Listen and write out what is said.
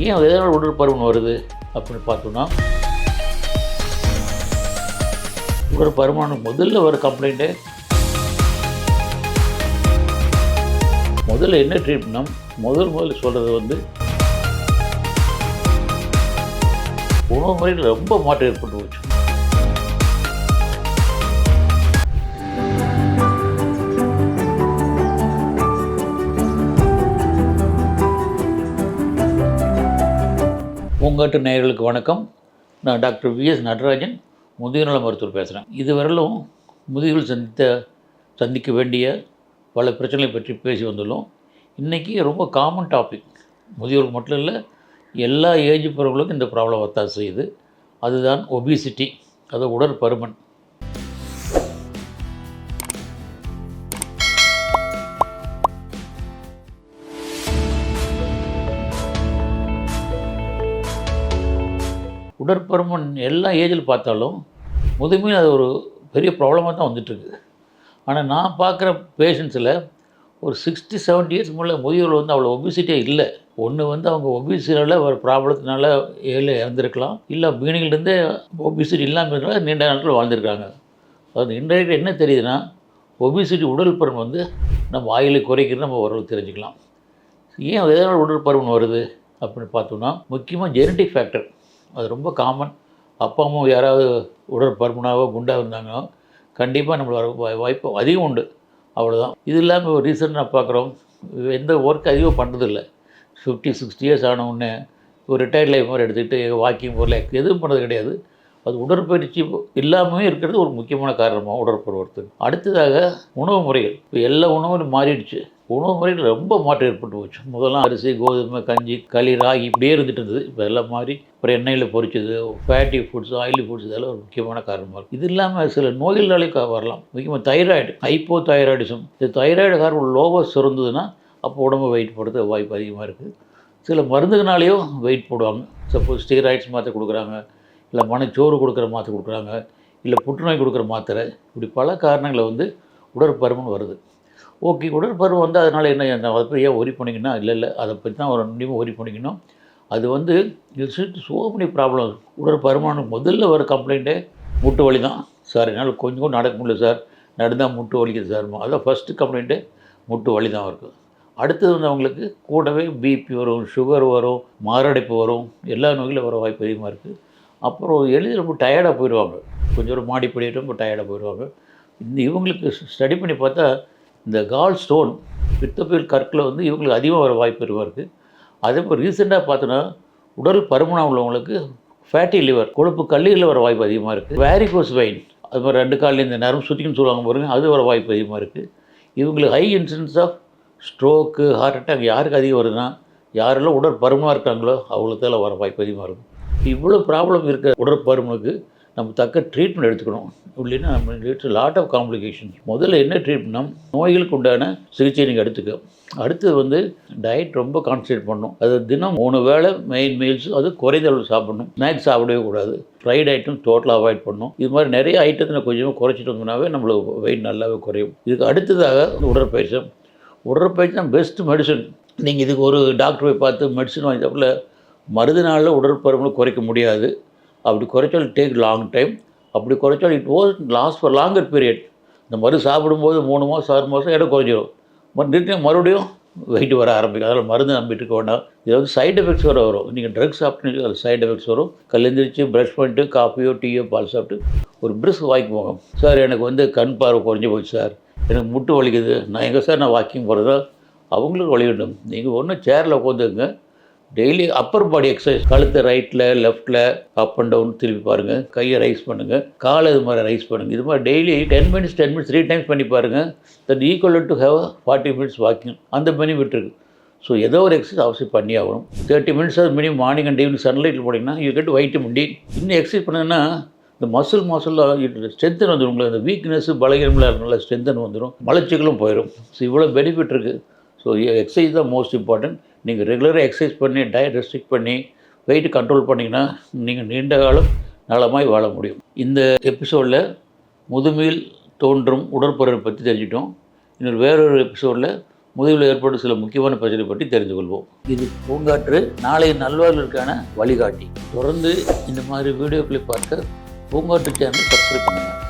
ஏன் எதனால் உடற்பருமன் வருது அப்படின்னு பார்த்தோம்னா உடற்பருமன் முதல்ல வர கம்ப்ளைண்ட்டு முதல்ல என்ன ட்ரீட்மெண்ட் முதல் முதல்ல சொல்கிறது வந்து உணவு முறையில் ரொம்ப மாற்றம் ஏற்பட்டு போச்சு பூங்காட்டு நேயர்களுக்கு வணக்கம். நான் டாக்டர் விஎஸ் நடராஜன். முதியோர்நல மருத்துவர் பேசுகிறேன் இதுவரையிலும் முதியோர்கள் சந்தித்த சந்திக்க வேண்டிய பல பிரச்சனைகளை பற்றி பேசி வந்துள்ளோம். இன்றைக்கி ரொம்ப காமன் டாபிக் முதியோர்கள் மட்டும் இல்லை எல்லா ஏஜ் பிறகுகளுக்கும் இந்த ப்ராப்ளம் வத்தா செய்யுது. அதுதான் ஒபிசிட்டி அது உடற்பருமன். உடற்பருமன் எல்லா ஏஜில் பார்த்தாலும் முதுமையில் அது ஒரு பெரிய ப்ராப்ளமாக தான் வந்துட்டுருக்கு. ஆனால் நான் பார்க்குற பேஷண்ட்ஸில் ஒரு சிக்ஸ்டி செவன்ட்டி இயர்ஸ் முள்ள முதியோர்கள் வந்து அவ்வளோ ஒபிசிட்டியே இல்லை. ஒன்று வந்து அவங்க ஒபிசிட்டியில் ஒரு ப்ராப்ளத்தினால ஏழு இறந்துருக்கலாம். இல்லை பீனிங்கிலேருந்தே ஒபிசிட்டி இல்லாமல் இருக்கலாம் நீண்ட நாட்கள் வாழ்ந்துருக்காங்க. அது இன்றைக்கு என்ன தெரியுதுன்னா ஒபிசிட்டி உடல் பருமன் வந்து நம்ம ஆயிலை குறைக்கிறது நம்ம ஓரளவு தெரிஞ்சுக்கலாம். ஏன் எதனால் உடல் பருமன் வருது அப்படின்னு பார்த்தோம்னா முக்கியமாக ஜெனட்டிக் ஃபேக்டர் அது ரொம்ப காமன் அப்பா அம்மா யாராவது உடற்பருமனாவோ குண்டாக இருந்தாங்கன்னா கண்டிப்பாக நம்மள வர வாய்ப்பு அதிகம் உண்டு. அவ்வளோதான் இது இல்லாமல் ரீசெண்ட் நான் பார்க்குறோம். எந்த ஒர்க் அதிகம் பண்ணுறதில்ல ஃபிஃப்டி சிக்ஸ்டி இயர்ஸ் ஆன உடனே ஒரு ரிட்டையர்ட் லைஃப் மாதிரி எடுத்துக்கிட்டு வாக்கிங் போகல எதுவும் பண்ணுறது கிடையாது. அது உடற்பயிற்சி இல்லாமல் இருக்கிறது ஒரு முக்கியமான காரணமாக உடற்பருவத்துக்கு அடுத்ததாக உணவு முறைகள். இப்போ எல்லா உணவும் மாறிடுச்சு. உணவு முறையில் ரொம்ப மாற்றம் ஏற்பட்டு போச்சு. முதல்ல அரிசி கோதுமை கஞ்சி களி ராகி இப்படியே இருந்துட்டு இருந்தது. இப்போ எல்லாம் மாதிரி அப்புறம் எண்ணெயில் பொறிச்சது ஃபேட்டி ஃபுட்ஸ் ஆயிலி ஃபுட்ஸ் இதெல்லாம் ஒரு முக்கியமான காரணமாக இருக்கும் இது இல்லாமல் சில நோய்களாலே வரலாம். முக்கியமாக தைராய்டு ஹைப்போ தைராய்டிசம் இந்த தைராய்டு காரணம் லோவாக சுரந்ததுன்னா அப்போ உடம்பு வெயிட் போடுறது வாய்ப்பு அதிகமாக இருக்குது சில மருந்துகளாலேயும் வெயிட் போடுவாங்க. சப்போஸ் ஸ்டீராய்ட்ஸ் மாத்திரை கொடுக்குறாங்க. இல்லை மனச்சோறு கொடுக்குற மாத்திரை கொடுக்குறாங்க. இல்லை புற்றுநோய் கொடுக்குற மாத்திரை. இப்படி பல காரணங்களை வந்து உடற்பருமன் வருது. ஓகே உடற்பருவம் வந்து அதனால் என்ன என்ன அதை ஏன் ஒரி பண்ணிங்கன்னா இல்லை இல்லை அதை பற்றி தான் ஒரு முடிவு ஒரி பண்ணிக்கணும் அது வந்து இட்ஸ் சோ many ப்ராப்ளம் உடற்பருமானம் முதல்ல வர கம்ப்ளைண்ட்டே முட்டு வலி தான். சார் என்னால் கொஞ்சம் கூட நடக்க முடியல சார். நடந்தால் முட்டு வலிக்குது சார். அதான் ஃபஸ்ட்டு கம்ப்ளைண்ட்டு முட்டு வலி தான் இருக்குது. அடுத்தது வந்து அவங்களுக்கு கூடவே பிபி வரும் சுகர் வரும் மாரடைப்பு வரும். எல்லா நோய்களும் வர வாய்ப்பு அதிகமாக இருக்குது அப்புறம் எளிதில் ரொம்ப டயர்டாக போயிடுவாங்க கொஞ்சம் ஒரு மாடி படிட்டு ரொம்ப டயர்டாக போயிடுவாங்க இந்த இவங்களுக்கு ஸ்டடி பண்ணி பார்த்தா இந்த கால் ஸ்டோன் பித்தப்பேல் கற்களை வந்து இவங்களுக்கு அதிகமாக வர வாய்ப்பு அதிகமாக இருக்குது அதே போல் ரீசெண்டாக பார்த்தோன்னா உடல் பருமனாக உள்ளவங்களுக்கு ஃபேட்டி லிவர் கொழுப்பு கல்லீரலில் வர வாய்ப்பு அதிகமாக இருக்குது வேரிகோஸ் வெயின் அது மாதிரி ரெண்டு காலில் இந்த நரம்பு சுற்றின்னு சொல்லுவாங்க பாருங்க அது வர வாய்ப்பு அதிகமாக இருக்குது இவங்களுக்கு high incidence of stroke heart attack யாருக்கு அதிகம் வருதுன்னா யாரெல்லாம் உடற்பருமனாக இருக்காங்களோ அவங்களுக்கு வர வாய்ப்பு அதிகமாக இருக்கும். இவ்வளோ ப்ராப்ளம் இருக்க உடற்பருமனுக்கு நம்ம தக்க ட்ரீட்மெண்ட் எடுத்துக்கணும். இல்லைன்னா நம்ம இட்ஸ் லாட் ஆஃப் காம்ப்ளிகேஷன்ஸ் முதல்ல என்ன ட்ரீட்மெண்ட் நோய்களுக்கு உண்டான சிகிச்சை நீங்கள் எடுத்துக்க. அடுத்தது வந்து டயட் ரொம்ப கான்சன்ட்ரேட் பண்ணணும். அது தினம் மூணு வேளை மெயின் மீல்ஸ் அது குறைந்த அளவு சாப்பிடணும். ஸ்நாக்ஸ் சாப்பிடவே கூடாது. ஃப்ரைட் ஐட்டம் டோட்டலாக அவாய்ட் பண்ணணும். இது மாதிரி நிறைய ஐட்டத்தை கொஞ்சமாக குறைச்சிட்டு வந்தோம்னாவே நம்மளுக்கு வெயிட் நல்லாவே குறையும். இதுக்கு அடுத்ததாக உடற்பயிற்சி. உடற்பயிற்சி தான் பெஸ்ட் மெடிசன் நீங்கள் இதுக்கு ஒரு டாக்டர் போய் பார்த்து மெடிசன் வாங்கி மருது நாளில் உடற்பருமனை குறைக்க முடியாது. அப்படி குறைச்சால் டேக் லாங் டைம் அப்படி குறைச்சால் it was last for longer period இந்த மருந்து சாப்பிடும்போது மூணு மாதம் ஆறு மாதம் இடம் குறைஞ்சிரும். மறு- மறுபடியும் வெயிட் வர ஆரம்பிக்கும். அதில் மருந்து நம்பிட்டு இருக்க வேண்டாம். இதில் வந்து சைட் எஃபெக்ட்ஸ் வர வரும். நீங்கள் ட்ரக்ஸ் சாப்பிட்டு அதில் சைடு எஃபெக்ட்ஸ் வரும். கல்லெந்திரிச்சு ப்ரஷ் பண்ணிட்டு காஃபியோ டீயோ பால் சாப்பிட்டு ஒரு பிரிஸ் வாக்கிங் போகும் சார் எனக்கு வந்து கண் பார்வை குறைஞ்சி போச்சு சார் எனக்கு முட்டு வலிக்குது. நான் எங்கே சார் நான் வாக்கிங் போகிறதா அவங்களுக்கு வழிவிடும் நீங்கள் ஒன்றும் சேரில் உட்காந்துங்க டெய்லி அப்பர் பாடி எக்ஸசைஸ் கழுத்தை ரைட்டில் லெஃப்ட்டில் அப் அண்ட் டவுன் திருப்பி பாருங்கள் கையை ரைஸ் பண்ணுங்கள் காலை இது மாதிரி ரைஸ் பண்ணுங்கள் இது மாதிரி daily ten minutes ten minutes three times பண்ணி பாருங்கள் that equal to have forty minutes walking அந்த பெனிஃபிட் இருக்குது ஸோ ஏதோ ஒரு எக்ஸசைஸ் அவசியம் பண்ணி ஆகணும். தேர்ட்டி மினிட்ஸ் அது மினிமம் மார்னிங் அண்ட் ஈவினிங் சன்லைட்டில் போனீங்கன்னா யூ கெட் வைட்டமின் டி இன்னும் எக்ஸசைஸ் பண்ணுங்கன்னா இந்த மசில் மசில் ஸ்ட்ரென்த்தன் வந்துடும் உங்களுக்கு அந்த வீக்னஸ் பலகீனம்லாம் இருக்கனால ஸ்ட்ரென்த்தன் வந்துடும் மலச்சிக்கலும் போயிடும் ஸோ இவ்வளோ பெனிஃபிட் இருக்குது ஸோ எக்ஸசைஸ் தான் மோஸ்ட் இம்பார்ட்டன்ட் நீங்கள் ரெகுலராக எக்ஸசைஸ் பண்ணி டயட் ரெஸ்ட்ரிக்ட் பண்ணி வெயிட் கண்ட்ரோல் பண்ணிங்கன்னா நீங்கள் நீண்ட காலம் நலமாய் வாழ முடியும். இந்த எபிசோடில் முதுமையில் தோன்றும் உடற்பருவை பற்றி தெரிஞ்சிட்டோம் இன்னொரு வேறொரு எபிசோடில் முதுகில் ஏற்படும் சில முக்கியமான பிரச்சனை பற்றி தெரிந்து கொள்வோம். இது பூங்காற்று நாளைய நல்வாழ்வுக்கான வழிகாட்டி. தொடர்ந்து இந்த மாதிரி வீடியோக்களை பார்க்க பூங்காற்று சேனல் சப்ஸ்கிரைப் பண்ணுங்கள்